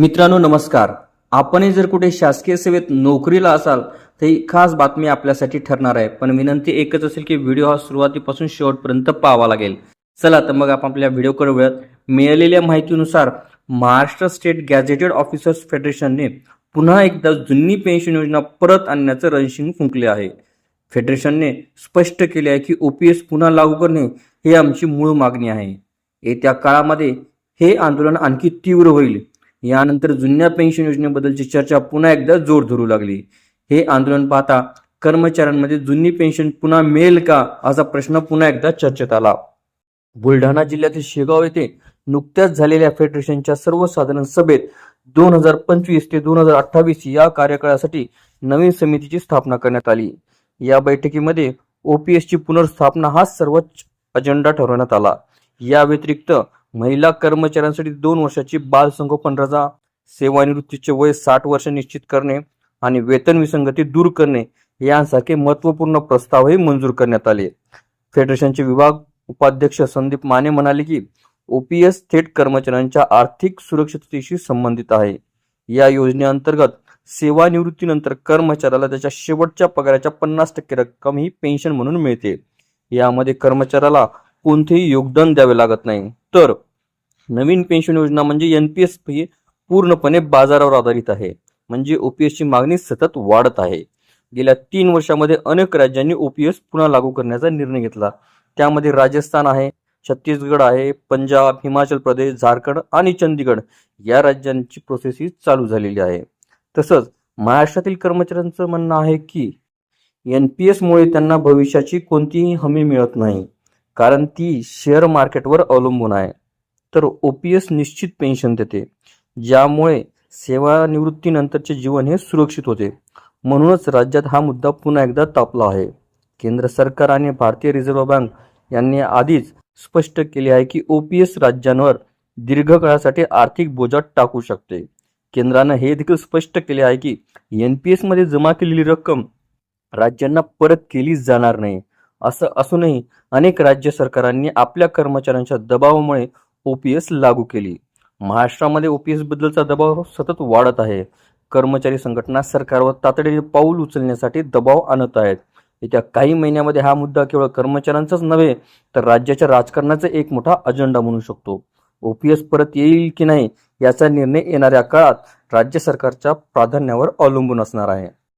मित्रांनो नमस्कार. आपणही जर कुठे शासकीय सेवेत नोकरीला असाल तर ही खास बातमी आपल्यासाठी ठरणार आहे. पण विनंती एकच असेल की व्हिडिओ हा सुरुवातीपासून शेवटपर्यंत पाहावा लागेल. चला तर मग आपण आपल्या व्हिडिओकडे वळत मिळालेल्या माहितीनुसार महाराष्ट्र स्टेट गॅझेटेड ऑफिसर्स फेडरेशनने पुन्हा एकदा जुनी पेन्शन योजना परत आणण्याचं रणशिंग फुंकले आहे. फेडरेशनने स्पष्ट केले आहे की ओपीएस पुन्हा लागू करणे ही आमची मूळ मागणी आहे. येत्या काळामध्ये हे आंदोलन आणखी तीव्र होईल. यानंतर जुन्या पेन्शन योजनेबद्दलची चर्चा पुन्हा एकदा जोर धरू लागली. हे आंदोलन पाहता कर्मचाऱ्यांमध्ये जुनी पेन्शन पुन्हा मिळेल का असा प्रश्न पुन्हा एकदा चर्चेत आला. बुलढाणा जिल्ह्यातील शेगाव येथे नुकत्याच झालेल्या फेडरेशनच्या सर्वसाधारण सभेत दोन हजार पंचवीस ते दोन हजार अठ्ठावीस या कार्यकाळासाठी नवीन समितीची स्थापना करण्यात आली. या बैठकीमध्ये ओपीएसची पुनर्स्थापना हा सर्वोच्च अजेंडा ठरवण्यात आला. या व्यतिरिक्त महिला कर्मचाऱ्यांसाठी दोन वर्षाची बाल संगोपन रजा सेवानिवृत्तीचे वय साठ वर्ष निश्चित करणे आणि वेतन विसंगती दूर करणे यांसारखे महत्त्वपूर्ण प्रस्तावही मंजूर करण्यात आले. फेडरेशनचे विभाग उपाध्यक्ष संदीप माने म्हणाले की ओपीएस थेट कर्मचाऱ्यांच्या आर्थिक सुरक्षिततेशी संबंधित आहे. या योजनेअंतर्गत सेवानिवृत्तीनंतर कर्मचाऱ्याला त्याच्या शेवटच्या पगाराच्या पन्नास टक्के रक्कम ही पेन्शन म्हणून मिळते. यामध्ये कर्मचाऱ्याला कोणतेही योगदान द्यावे लागत नाही. तर नवीन पेन्शन योजना म्हणजे एन पी एस ही पूर्णपणे बाजारावर आधारित आहे. म्हणजे ओपीएसची मागणी सतत वाढत आहे. गेल्या तीन वर्षामध्ये अनेक राज्यांनी ओपीएस पुन्हा लागू करण्याचा निर्णय घेतला. त्यामध्ये राजस्थान आहे छत्तीसगड आहे पंजाब हिमाचल प्रदेश झारखंड आणि चंदीगड या राज्यांची प्रोसेस ही चालू झालेली आहे. तसंच महाराष्ट्रातील कर्मचाऱ्यांचं म्हणणं आहे की एन पी एसमुळे त्यांना भविष्याची कोणतीही हमी मिळत नाही. कारण ती शेअर मार्केटवर अवलंबून आहे. तर ओ पी एस निश्चित पेन्शन देते ज्यामुळे सेवानिवृत्तीनंतरचे जीवन हे सुरक्षित होते. म्हणूनच राज्यात हा मुद्दा पुन्हा एकदा तापला आहे. केंद्र सरकार आणि भारतीय रिझर्व्ह बँक यांनी आधीच स्पष्ट केले आहे की ओ पी एस राज्यांवर दीर्घकाळासाठी आर्थिक बोजा टाकू शकते. केंद्रानं हे देखील स्पष्ट केले आहे की एन पी एसमध्ये जमा केलेली रक्कम राज्यांना परत केली जाणार नाही. असं असूनही अनेक राज्य सरकारांनी आपल्या कर्मचाऱ्यांच्या दबावामुळे ओपीएस लागू केली. महाराष्ट्रामध्ये ओपीएस बद्दलचा दबाव सतत वाढत आहे. कर्मचारी संघटना सरकारवर तातडीने पाऊल उचलण्यासाठी दबाव आणत आहेत. येत्या काही महिन्यामध्ये हा मुद्दा केवळ कर्मचाऱ्यांचाच नव्हे तर राज्याच्या राजकारणाचा एक मोठा अजेंडा म्हणू शकतो. ओपीएस परत येईल की नाही याचा निर्णय येणाऱ्या काळात राज्य सरकारच्या प्राधान्यावर अवलंबून असणार आहे.